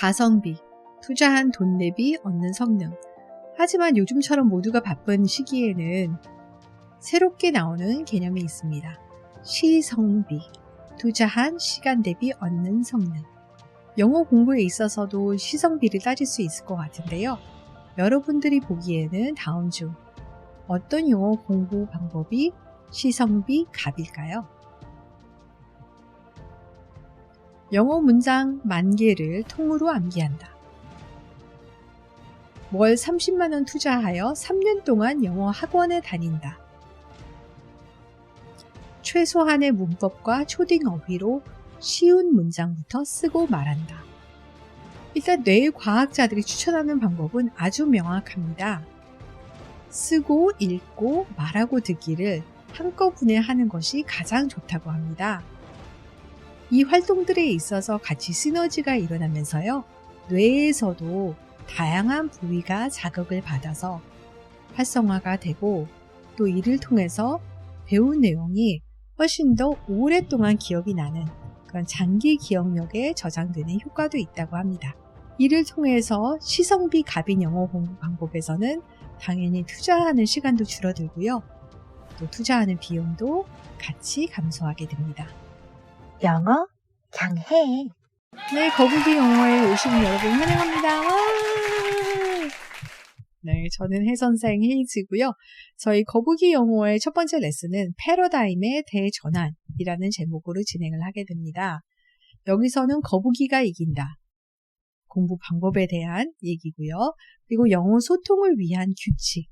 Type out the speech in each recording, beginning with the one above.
가성비, 투자한 돈 대비 얻는 성능. 하지만 요즘처럼 모두가 바쁜 시기에는 새롭게 나오는 개념이 있습니다. 시성비, 투자한 시간 대비 얻는 성능. 영어 공부에 있어서도 시성비를 따질 수 있을 것 같은데요. 여러분들이 보기에는 다음 중 어떤 영어 공부 방법이 시성비 값일까요? 영어 문장 만 개를 통으로 암기한다. 월 30만원 투자하여 3년 동안 영어 학원에 다닌다. 최소한의 문법과 초딩 어휘로 쉬운 문장부터 쓰고 말한다. 일단 뇌 과학자들이 추천하는 방법은 아주 명확합니다. 쓰고 읽고 말하고 듣기를 한꺼번에 하는 것이 가장 좋다고 합니다. 이 활동들에 있어서 같이 시너지가 일어나면서요. 뇌에서도 다양한 부위가 자극을 받아서 활성화가 되고 또 이를 통해서 배운 내용이 훨씬 더 오랫동안 기억이 나는 그런 장기 기억력에 저장되는 효과도 있다고 합니다. 이를 통해서 시성비 갑인 영어 공부 방법에서는 당연히 투자하는 시간도 줄어들고요. 또 투자하는 비용도 같이 감소하게 됩니다. 영어 강해. 네, 거북이 영어에 오신 여러분 환영합니다. 와! 네, 저는 해선생 헤이즈고요. 저희 거북이 영어의 첫 번째 레슨은 패러다임의 대전환이라는 제목으로 진행을 하게 됩니다. 여기서는 거북이가 이긴다. 공부 방법에 대한 얘기고요. 그리고 영어 소통을 위한 규칙,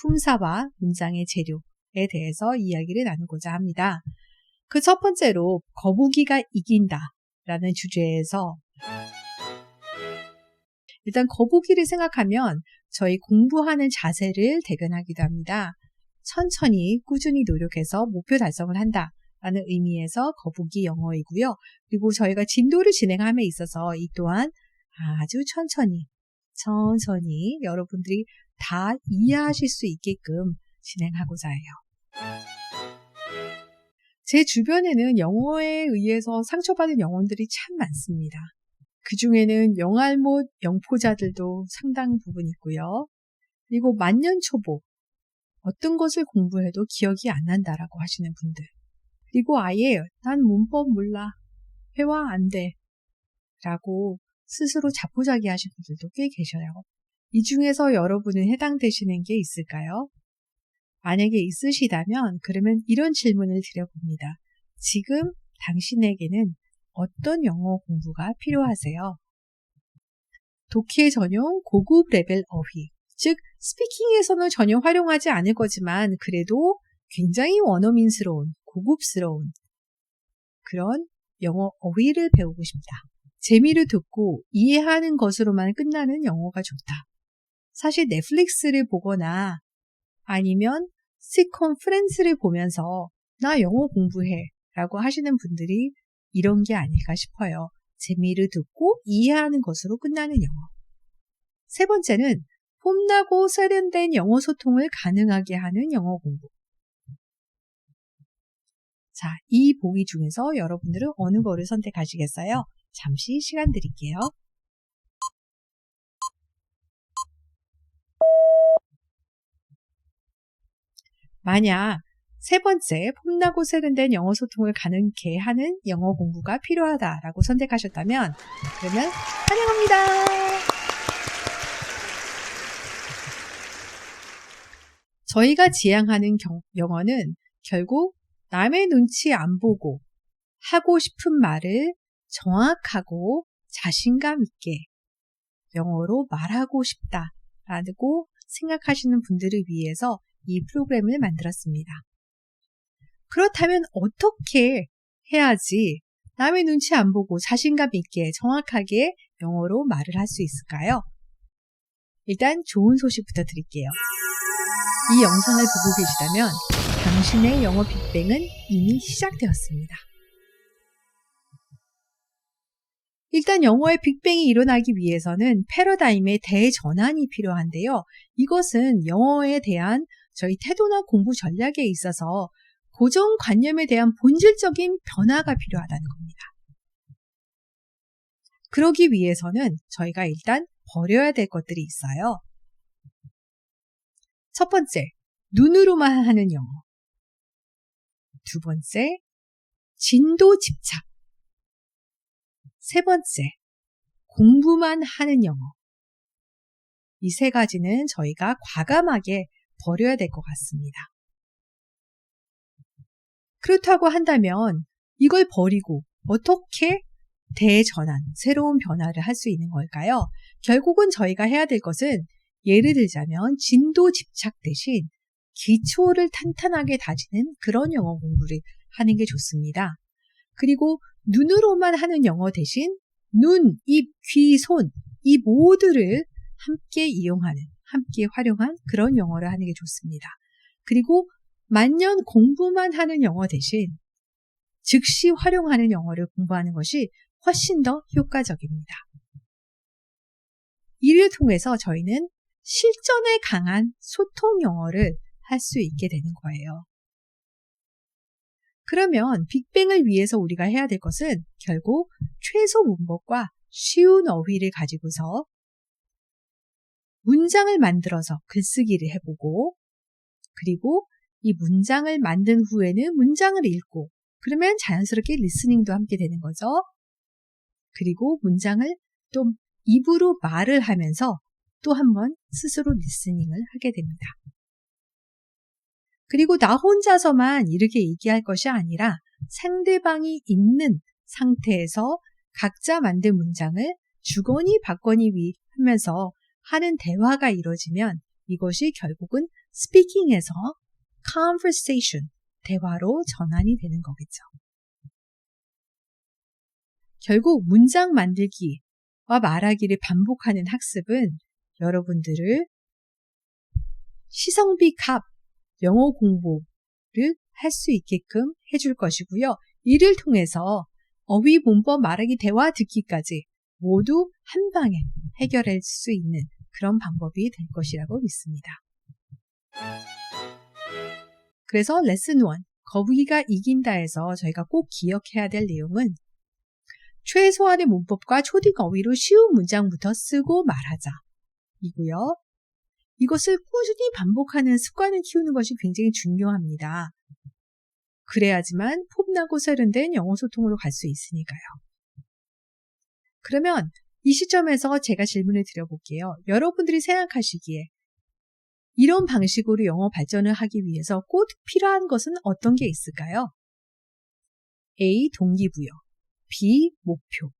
품사와 문장의 재료에 대해서 이야기를 나누고자 합니다. 그 첫 번째로 거북이가 이긴다 라는 주제에서 일단 거북이를 생각하면 저희 공부하는 자세를 대변하기도 합니다. 천천히 꾸준히 노력해서 목표 달성을 한다. 라는 의미에서 거북이 영어이고요. 그리고 저희가 진도를 진행함에 있어서 이 또한 아주 천천히, 천천히 여러분들이 다 이해하실 수 있게끔 진행하고자 해요. 제 주변에는 영어에 의해서 상처받은 영혼들이 참 많습니다. 그 중에는 영알못 영포자들도 상당 부분 있고요. 그리고 만년초보, 어떤 것을 공부해도 기억이 안 난다라고 하시는 분들. 그리고 아예 난 문법 몰라, 회화 안 돼, 라고 스스로 자포자기 하신 분들도 꽤 계셔요. 이 중에서 여러분은 해당되시는 게 있을까요? 만약에 있으시다면 그러면 이런 질문을 드려봅니다. 지금 당신에게는 어떤 영어 공부가 필요하세요? 독해 전용 고급 레벨 어휘, 즉 스피킹에서는 전혀 활용하지 않을 거지만 그래도 굉장히 원어민스러운, 고급스러운 그런 영어 어휘를 배우고 싶다. 재미를 듣고 이해하는 것으로만 끝나는 영어가 좋다. 사실 넷플릭스를 보거나 아니면 시콘 프렌즈를 보면서 나 영어 공부해 라고 하시는 분들이 이런 게 아닐까 싶어요. 재미를 듣고 이해하는 것으로 끝나는 영어. 세 번째는 폼나고 세련된 영어 소통을 가능하게 하는 영어 공부. 자, 이 보기 중에서 여러분들은 어느 거를 선택하시겠어요? 잠시 시간 드릴게요. 만약 세 번째, 폼나고 세련된 영어 소통을 가능케 하는 영어 공부가 필요하다라고 선택하셨다면 그러면 환영합니다. 저희가 지향하는 경, 영어는 결국 남의 눈치 안 보고 하고 싶은 말을 정확하고 자신감 있게 영어로 말하고 싶다라고 생각하시는 분들을 위해서 이 프로그램을 만들었습니다. 그렇다면 어떻게 해야지 남의 눈치 안 보고 자신감 있게 정확하게 영어로 말을 할 수 있을까요? 일단 좋은 소식부터 드릴게요. 이 영상을 보고 계시다면 당신의 영어 빅뱅은 이미 시작되었습니다. 일단 영어의 빅뱅이 일어나기 위해서는 패러다임의 대전환이 필요한데요. 이것은 영어에 대한 저희 태도나 공부 전략에 있어서 고정관념에 대한 본질적인 변화가 필요하다는 겁니다. 그러기 위해서는 저희가 일단 버려야 될 것들이 있어요. 첫 번째, 눈으로만 하는 영어. 두 번째, 진도 집착. 세 번째, 공부만 하는 영어. 이 세 가지는 저희가 과감하게 버려야 될 것 같습니다. 그렇다고 한다면 이걸 버리고 어떻게 대전환, 새로운 변화를 할 수 있는 걸까요? 결국은 저희가 해야 될 것은 예를 들자면 진도 집착 대신 기초를 탄탄하게 다지는 그런 영어 공부를 하는 게 좋습니다. 그리고 눈으로만 하는 영어 대신 눈, 입, 귀, 손, 이 모두를 함께 이용하는, 함께 활용한 그런 영어를 하는 게 좋습니다. 그리고 만년 공부만 하는 영어 대신 즉시 활용하는 영어를 공부하는 것이 훨씬 더 효과적입니다. 이를 통해서 저희는 실전에 강한 소통 영어를 할 수 있게 되는 거예요. 그러면 빅뱅을 위해서 우리가 해야 될 것은 결국 최소 문법과 쉬운 어휘를 가지고서 문장을 만들어서 글쓰기를 해보고 그리고 이 문장을 만든 후에는 문장을 읽고 그러면 자연스럽게 리스닝도 함께 되는 거죠. 그리고 문장을 또 입으로 말을 하면서 또 한 번 스스로 리스닝을 하게 됩니다. 그리고 나 혼자서만 이렇게 얘기할 것이 아니라 상대방이 있는 상태에서 각자 만든 문장을 주거니 받거니 위 하면서 하는 대화가 이루어지면 이것이 결국은 스피킹에서 conversation, 대화로 전환이 되는 거겠죠. 결국 문장 만들기와 말하기를 반복하는 학습은 여러분들을 시성비 값 영어 공부를 할 수 있게끔 해줄 것이고요. 이를 통해서 어휘, 문법, 말하기, 대화, 듣기까지 모두 한 방에 해결할 수 있는 그런 방법이 될 것이라고 믿습니다. 그래서 레슨 1, 거북이가 이긴다에서 저희가 꼭 기억해야 될 내용은 최소한의 문법과 초딩 어휘로 쉬운 문장부터 쓰고 말하자. 이고요. 이것을 꾸준히 반복하는 습관을 키우는 것이 굉장히 중요합니다. 그래야지만 폼나고 세련된 영어 소통으로 갈 수 있으니까요. 그러면 이 시점에서 제가 질문을 드려볼게요. 여러분들이 생각하시기에 이런 방식으로 영어 발전을 하기 위해서 꼭 필요한 것은 어떤 게 있을까요? A. 동기부여 B. 목표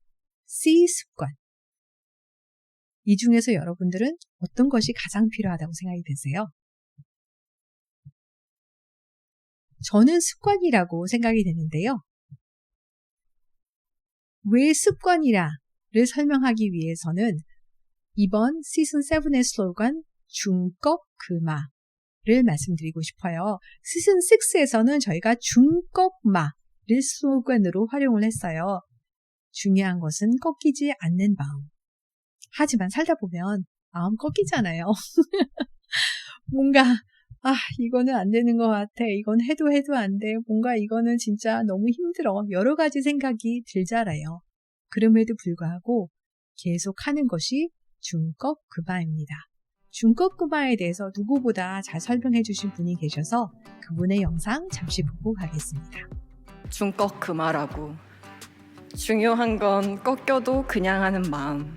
C. 습관 이 중에서 여러분들은 어떤 것이 가장 필요하다고 생각이 드세요? 저는 습관이라고 생각이 되는데요. 왜 습관이라 를 설명하기 위해서는 이번 시즌 7의 슬로건 중꺽 그마를 말씀드리고 싶어요. 시즌 6에서는 저희가 중꺽마를 슬로건으로 활용을 했어요. 중요한 것은 꺾이지 않는 마음. 하지만 살다 보면 마음 꺾이잖아요. 뭔가 아, 이거는 안 되는 것 같아. 이건 해도 해도 안 돼. 뭔가 이거는 진짜 너무 힘들어. 여러 가지 생각이 들잖아요. 그럼에도 불구하고 계속 하는 것이 중꺽 그바입니다. 중꺽 그바에 대해서 누구보다 잘 설명해 주신 분이 계셔서 그분의 영상 잠시 보고 가겠습니다. 중꺽 그마라고. 중요한 건 꺾여도 그냥 하는 마음.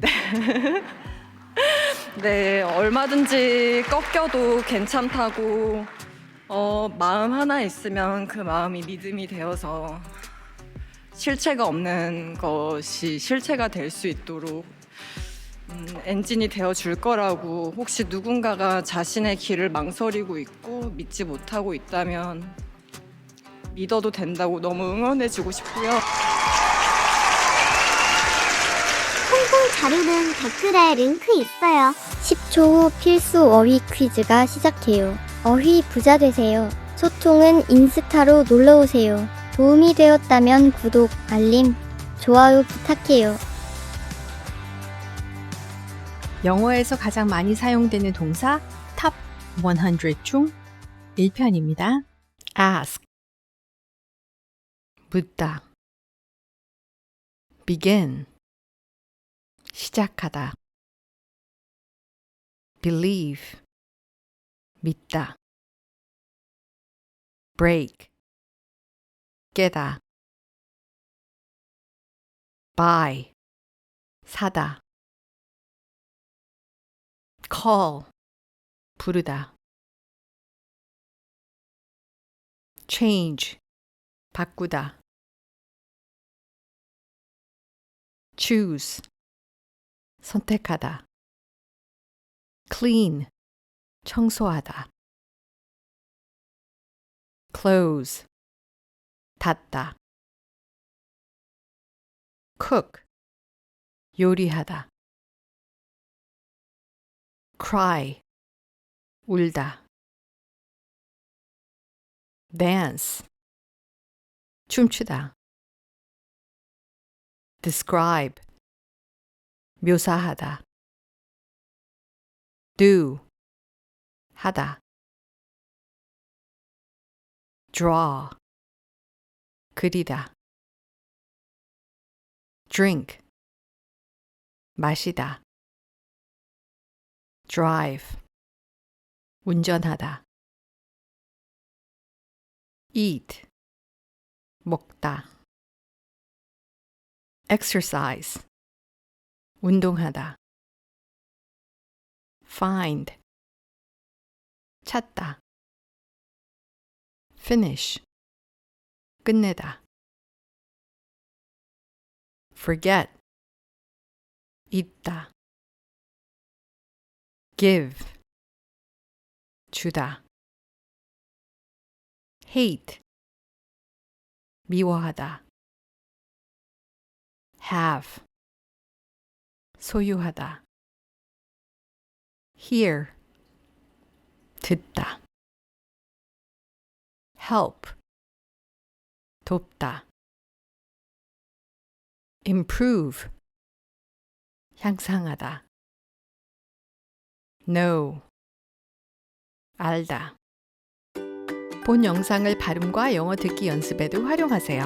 네. 네, 얼마든지 꺾여도 괜찮다고 어, 마음 하나 있으면 그 마음이 믿음이 되어서 실체가 없는 것이 실체가 될 수 있도록 음, 엔진이 되어 줄 거라고 혹시 누군가가 자신의 길을 망설이고 있고 믿지 못하고 있다면 믿어도 된다고 너무 응원해 주고 싶고요. 홍콩 자료는 댓글에 링크 있어요. 10초 후 필수 어휘 퀴즈가 시작해요. 어휘 부자 되세요. 소통은 인스타로 놀러오세요. 도움이 되었다면 구독, 알림, 좋아요 부탁해요. 영어에서 가장 많이 사용되는 동사 탑 100중 1편입니다. ask 묻다 begin 시작하다. believe 믿다. break 깨다. buy 사다. call 부르다. change 바꾸다. choose 선택하다. clean 청소하다. close 닫다. cook 요리하다. cry 울다. dance 춤추다. describe 묘사하다. do 하다. draw 그리다. drink 마시다. drive 운전하다. eat 먹다. exercise 운동하다. find 찾다. finish 끝내다. forget 잊다. give 주다. hate 미워하다. have 소유하다. hear 듣다. help 돕다. improve 향상하다. know 알다. 본 영상을 발음과 영어 듣기 연습에도 활용하세요.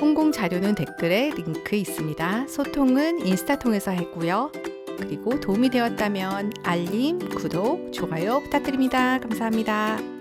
홍공 자료는 댓글에 링크 있습니다. 소통은 인스타 통해서 했고요. 그리고 도움이 되었다면 알림, 구독, 좋아요 부탁드립니다. 감사합니다.